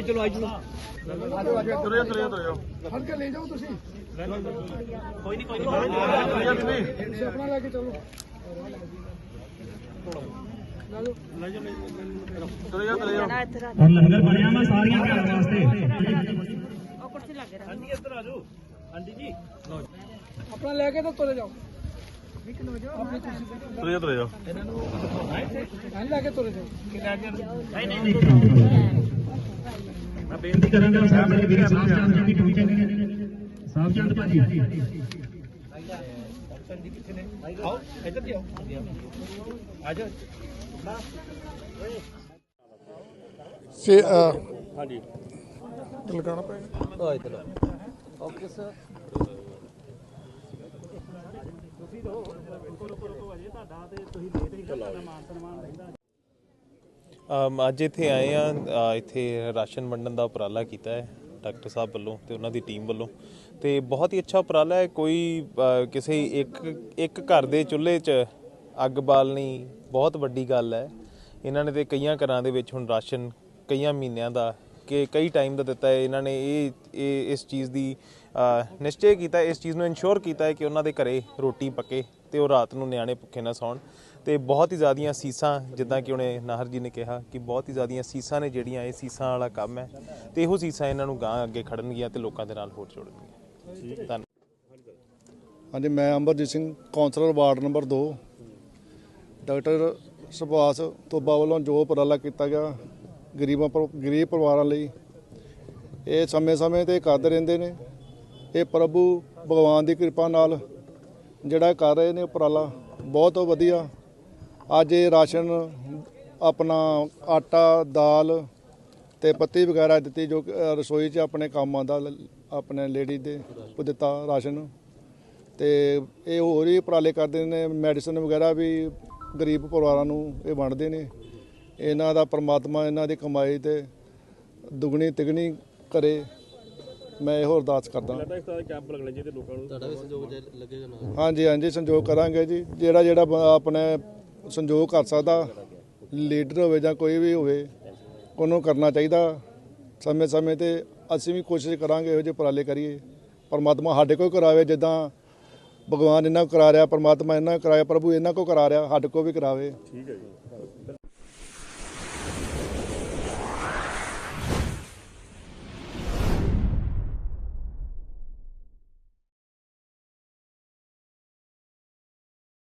ਚਲੋ ਅੱਜ ਚਲੋ। ਤੁਰਿਓ ਤੁਰਿਓ ਤੁਰਿਓ ਫੜ ਕੇ ਲੈ ਜਾਓ ਤੁਸੀਂ ਕੋਈ ਨਹੀਂ ਕੋਈ ਤੁਰਿਓ ਬੀਬੀ ਤੁਸੀਂ ਆਪਣਾ ਲੈ ਕੇ ਚਲੋ। ਤੁਰਿਓ ਤੁਰਿਓ ਔਰ ਲੰਗਰ ਬਣਿਆ ਵਾ ਸਾਰੀਆਂ ਘਰਾਂ ਵਾਸਤੇ। ਹਾਂਜੀ ਇੱਧਰ ਆ ਜਾਓ ਆਂਟੀ ਜੀ ਆਪਣਾ ਲੈ ਕੇ ਤਾਂ ਤੁਰੇ ਜਾਓ। ਤੁਰੇ ਨਹੀਂ ਨਹੀਂ ਨਹੀਂ ਮੈਂ ਬੇਨਤੀ ਕਰਾਂਗਾ ਸਾਹਿਬ ਮੇਰੇ ਵੀਰ ਸਾਹਿਬ ਚੰਦ ਜੀ ਦੀ ਟਵੀਟ ਨੇ ਸਾਹਿਬ ਚੰਦ ਭਾਜੀ ਆਓ ਇੱਧਰ ਦੀ ਆਓ ਆ ਜਾਓ ਸੇ ਹਾਂਜੀ ਲਗਾਉਣਾ ਪਏਗਾ ਆ ਇੱਧਰ ਓਕੇ ਸਰ ਅਮ ਅੱਜ ਇੱਥੇ ਆਏ ਆ ਇੱਥੇ ਰਾਸ਼ਨ ਵੰਡਣ ਦਾ ਉਪਰਾਲਾ ਕੀਤਾ ਹੈ ਡਾਕਟਰ ਸਾਹਿਬ ਵੱਲੋਂ ਤੇ ਉਹਨਾਂ ਦੀ ਟੀਮ ਵੱਲੋਂ। ਤੇ ਬਹੁਤ ਹੀ ਅੱਛਾ ਉਪਰਾਲਾ ਹੈ, ਕੋਈ ਕਿਸੇ ਇੱਕ ਇੱਕ ਘਰ ਦੇ ਚੁੱਲ੍ਹੇ 'ਚ ਅੱਗ ਬਾਲਣੀ ਬਹੁਤ ਵੱਡੀ ਗੱਲ ਹੈ। ਇਹਨਾਂ ਨੇ ਤੇ ਕਈਆਂ ਘਰਾਂ ਦੇ ਵਿੱਚ ਹੁਣ ਰਾਸ਼ਨ ਕਈਆਂ ਮਹੀਨਿਆਂ ਦਾ ਕਿ ਕਈ ਟਾਈਮ ਦਾ ਦਿੱਤਾ ਹੈ ਇਹਨਾਂ ਨੇ ਇਹ ਇਹ ਇਸ ਚੀਜ਼ ਦੀ ਨਿਸ਼ਚੈ ਕੀਤਾ ਇਸ ਚੀਜ਼ ਨੂੰ ਇਨਸ਼ੋਰ ਕੀਤਾ ਹੈ ਕਿ ਉਹਨਾਂ ਦੇ ਘਰੇ ਰੋਟੀ ਪੱਕੇ ਤੇ ਉਹ ਰਾਤ ਨੂੰ ਨਿਆਣੇ ਭੁੱਖੇ ਨਾ ਸੌਣ। ਤੇ ਬਹੁਤ ਹੀ ਜ਼ਿਆਦੀਆਂ ਸੀਸਾਂ ਜਿੱਦਾਂ ਕਿ ਉਹਨੇ ਨਾਹਰ ਜੀ ਨੇ ਕਿਹਾ ਕਿ ਬਹੁਤ ਹੀ ਜ਼ਿਆਦੀਆਂ ਸੀਸਾਂ ਨੇ ਜਿਹੜੀਆਂ ਇਹ ਸੀਸਾਂ ਵਾਲਾ ਕੰਮ ਹੈ ਤੇ ਇਹੋ ਸੀਸਾਂ ਇਹਨਾਂ ਨੂੰ ਗਾਂ ਅੱਗੇ ਖੜਨਗੀਆਂ ਤੇ ਲੋਕਾਂ ਦੇ ਨਾਲ ਹੋਰ ਜੋੜਨਗੀਆਂ। ਧੰਨਵਾਦ ਹਾਂਜੀ ਮੈਂ Amarjit Singh councillor ward number 2 doctor Subhash ਤੋਬਾ ਵੱਲੋਂ ਜੋ ਉਪਰਾਲਾ ਕੀਤਾ ਗਿਆ ਗਰੀਬਾਂ ਪਰ ਗਰੀਬ ਪਰਿਵਾਰਾਂ ਲਈ। ਇਹ ਸਮੇਂ-ਸਮੇਂ ਤੇ ਕਰਦੇ ਰਹਿੰਦੇ ਨੇ। ਇਹ ਪ੍ਰਭੂ ਭਗਵਾਨ ਦੀ ਕਿਰਪਾ ਨਾਲ ਜਿਹੜਾ ਕਰ ਰਹੇ ਨੇ ਉਪਰਾਲਾ ਬਹੁਤ ਵਧੀਆ। ਅੱਜ ਇਹ ਰਾਸ਼ਨ ਆਪਣਾ ਆਟਾ ਦਾਲ ਤੇ ਪੱਤੀ ਵਗੈਰਾ ਦਿੱਤੀ ਜੋ ਕਿ, ਰਸੋਈ 'ਚ ਆਪਣੇ ਕੰਮ ਆਉਂਦਾ ਲ- ਆਪਣੇ ਲੇਡੀ ਦੇ ਉਹ ਦਿੱਤਾ ਰਾਸ਼ਨ। ਤੇ ਇਹ ਹੋਰ ਹੀ ਉਪਰਾਲੇ ਕਰਦੇ ਨੇ। ਮੈਡੀਸਨ ਵਗੈਰਾ ਵੀ ਗਰੀਬ ਪਰਿਵਾਰਾਂ ਨੂੰ ਇਹ ਵੰਡਦੇ ਨੇ। ਇਹਨਾਂ ਦਾ ਪ੍ਰਮਾਤਮਾ ਇਹਨਾਂ ਦੀ ਕਮਾਈ ਤੇ ਦੁਗਣੀ ਤਿਗਣੀ ਕਰੇ ਮੈਂ ਇਹੋ ਅਰਦਾਸ ਕਰਦਾ। ਤੁਹਾਡਾ ਵੀ ਸਹਿਯੋਗ ਜੇ ਲੱਗੇਗਾ ਨਾਲ ਹਾਂਜੀ ਹਾਂਜੀ ਸੰਯੋਗ ਕਰਾਂਗੇ ਜੀ। ਜਿਹੜਾ ਜਿਹੜਾ ਆਪਣੇ ਸੰਯੋਗ ਕਰ ਸਕਦਾ ਲੀਡਰ ਹੋਵੇ ਜਾਂ ਕੋਈ ਵੀ ਹੋਵੇ ਉਹਨੂੰ ਕਰਨਾ ਚਾਹੀਦਾ। ਸਮੇਂ ਸਮੇਂ ਤੇ ਅਸੀਂ ਵੀ ਕੋਸ਼ਿਸ਼ ਕਰਾਂਗੇ ਇਹੋ ਜਿਹੇ ਉਪਰਾਲੇ ਕਰੀਏ। ਪਰਮਾਤਮਾ ਸਾਡੇ ਕੋਲ ਕਰਾਵੇ ਜਿੱਦਾਂ ਭਗਵਾਨ ਇਹਨਾਂ ਕੋ ਕਰਾ ਰਿਹਾ ਪਰਮਾਤਮਾ ਇਹਨਾਂ ਕੋ ਕਰਾਇਆ ਪ੍ਰਭੂ ਇਹਨਾਂ ਕੋ ਕਰਾ ਰਿਹਾ ਸਾਡੇ ਕੋ ਵੀ ਕਰਾਵੇ।